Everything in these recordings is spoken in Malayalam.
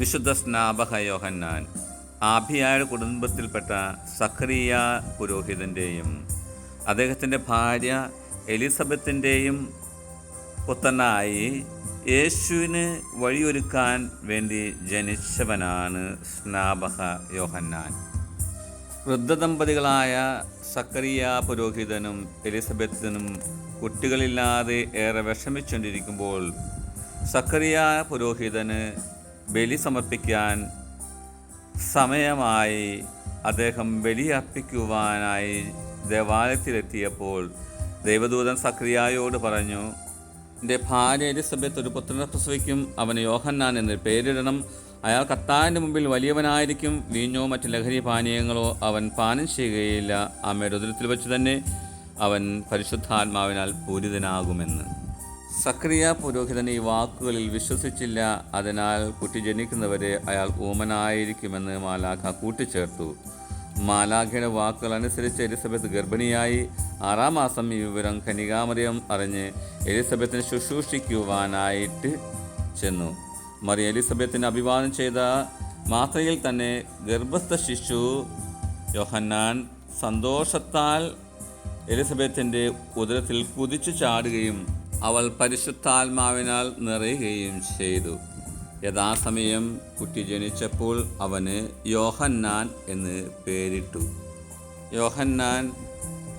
വിശുദ്ധ സ്നാപക യോഹന്നാൻ ആഭിയായുടെ കുടുംബത്തിൽപ്പെട്ട സഖറിയ പുരോഹിതന്റെയും അദ്ദേഹത്തിന്റെ ഭാര്യ എലിസബത്തിന്റെയും പുത്രനായി യേശുവിന് വഴിയൊരുക്കാൻ വേണ്ടി ജനിച്ചവനാണ് സ്നാപക യോഹന്നാൻ വൃദ്ധദമ്പതികളായ സക്കറിയ പുരോഹിതനും എലിസബത്തിനും കുട്ടികളില്ലാതെ ഏറെ വിഷമിച്ചുകൊണ്ടിരിക്കുമ്പോൾ സക്കറിയ പുരോഹിതന് ബലി സമർപ്പിക്കാൻ സമയമായി അദ്ദേഹം ബലിയർപ്പിക്കുവാനായി ദേവാലയത്തിലെത്തിയപ്പോൾ ദൈവദൂതൻ സക്രിയായോട് പറഞ്ഞു എന്റെ ഭാര്യ എലിസബത്ത് ഒരു പുത്രനെ പ്രസവിക്കും അവന് യോഹന്നാൻ എന്ന് പേരിടണം. അയാൾ കർത്താവിന്റെ മുമ്പിൽ വലിയവനായിരിക്കും. വീഞ്ഞോ മറ്റ് ലഹരി പാനീയങ്ങളോ അവൻ പാനം ചെയ്യുകയില്ല. അമ്മയുടെ ഉദരത്തിൽ വെച്ച് തന്നെ അവൻ പരിശുദ്ധാത്മാവിനാൽ പൂരിതനാകുമെന്ന്. സക്രിയ പുരോഹിതൻ ഈ വാക്കുകളിൽ വിശ്വസിച്ചില്ല. അതിനാൽ കുട്ടി ജനിക്കുന്നവരെ അയാൾ ഊമനായിരിക്കുമെന്ന് മാലാഖ കൂട്ടിച്ചേർത്തു. മാലാഖയുടെ വാക്കുകൾ അനുസരിച്ച് എലിസബത്ത് ഗർഭിണിയായി. ആറാം മാസം ഈ വിവരം കനികാമറിയം അറിഞ്ഞ് എലിസബത്തിനെ ശുശ്രൂഷിക്കുവാനായിട്ട് ചെന്നു. മറിയ എലിസബത്തിന് അഭിവാദം ചെയ്ത മാത്രയിൽ തന്നെ ഗർഭസ്ഥ ശിശു യോഹന്നാൻ സന്തോഷത്താൽ എലിസബത്തിന്റെ ഉദരത്തിൽ കുതിച്ചു ചാടുകയും അവൾ പരിശുദ്ധാത്മാവിനാൽ നിറയുകയും ചെയ്തു. യഥാസമയം കുട്ടി ജനിച്ചപ്പോൾ അവന് യോഹന്നാൻ എന്ന് പേരിട്ടു. യോഹന്നാൻ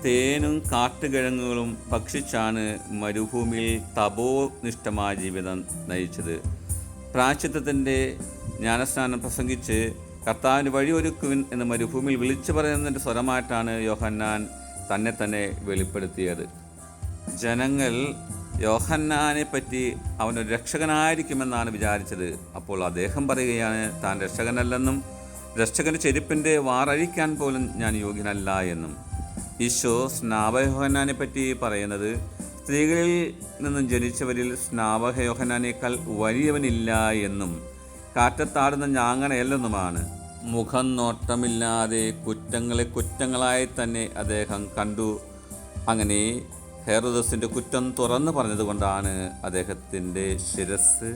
തേനും കാട്ടുകിഴങ്ങുകളും ഭക്ഷിച്ചാണ് മരുഭൂമിയിൽ തപോനിഷ്ഠമായ ജീവിതം നയിച്ചത്. പ്രാച്ചിത്വത്തിന്റെ ജ്ഞാനസ്നാനം പ്രസംഗിച്ച് കർത്താവിന് വഴിയൊരുക്കുവിൻ എന്ന് മരുഭൂമിയിൽ വിളിച്ചു പറയുന്നതിന്റെ സ്വരമായിട്ടാണ് യോഹന്നാൻ തന്നെ തന്നെ വെളിപ്പെടുത്തിയത്. ജനങ്ങൾ യോഹന്നാനെ പറ്റി അവനൊരു രക്ഷകനായിരിക്കുമെന്നാണ് വിചാരിച്ചത്. അപ്പോൾ അദ്ദേഹം പറയുകയാണ് താൻ രക്ഷകനല്ലെന്നും രക്ഷകന്റെ ചെരുപ്പിന്റെ വാറഴിക്കാൻ പോലും ഞാൻ യോഗ്യനല്ല എന്നും. ഈശോ സ്നാപയോഹന്നാനെ പറ്റി പറയുന്നത് സ്ത്രീകളിൽ നിന്നും ജനിച്ചവരിൽ സ്നാപകയോഹനാനേക്കാൾ വലിയവനില്ല എന്നും കാറ്റത്താടുന്ന ഞാങ്ങണയല്ലെന്നുമാണ് മുഖം നോട്ടമില്ലാതെ കുറ്റങ്ങളെ കുറ്റങ്ങളായി തന്നെ അദ്ദേഹം കണ്ടു. അങ്ങനെ ഹെറോദസിന്റെ കുറ്റം തുറന്നു പറഞ്ഞതുകൊണ്ടാണ് അദ്ദേഹത്തിന്റെ ശിരസ്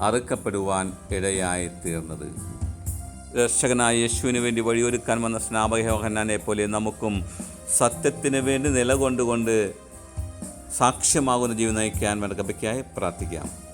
അറുക്കപ്പെടുവാൻ ഇടയായി തീർന്നത്. രക്ഷകനായ യേശുവിന് വേണ്ടി വഴിയൊരുക്കാൻ വന്ന സ്നാപകയോഹന്നാനെ പോലെ നമുക്കും സത്യത്തിന് വേണ്ടി നിലകൊണ്ടുകൊണ്ട് സാക്ഷ്യമാകുന്ന ജീവിതം നയിക്കാൻ വേണ്ട കൃപയ്ക്കായി പ്രാർത്ഥിക്കാം.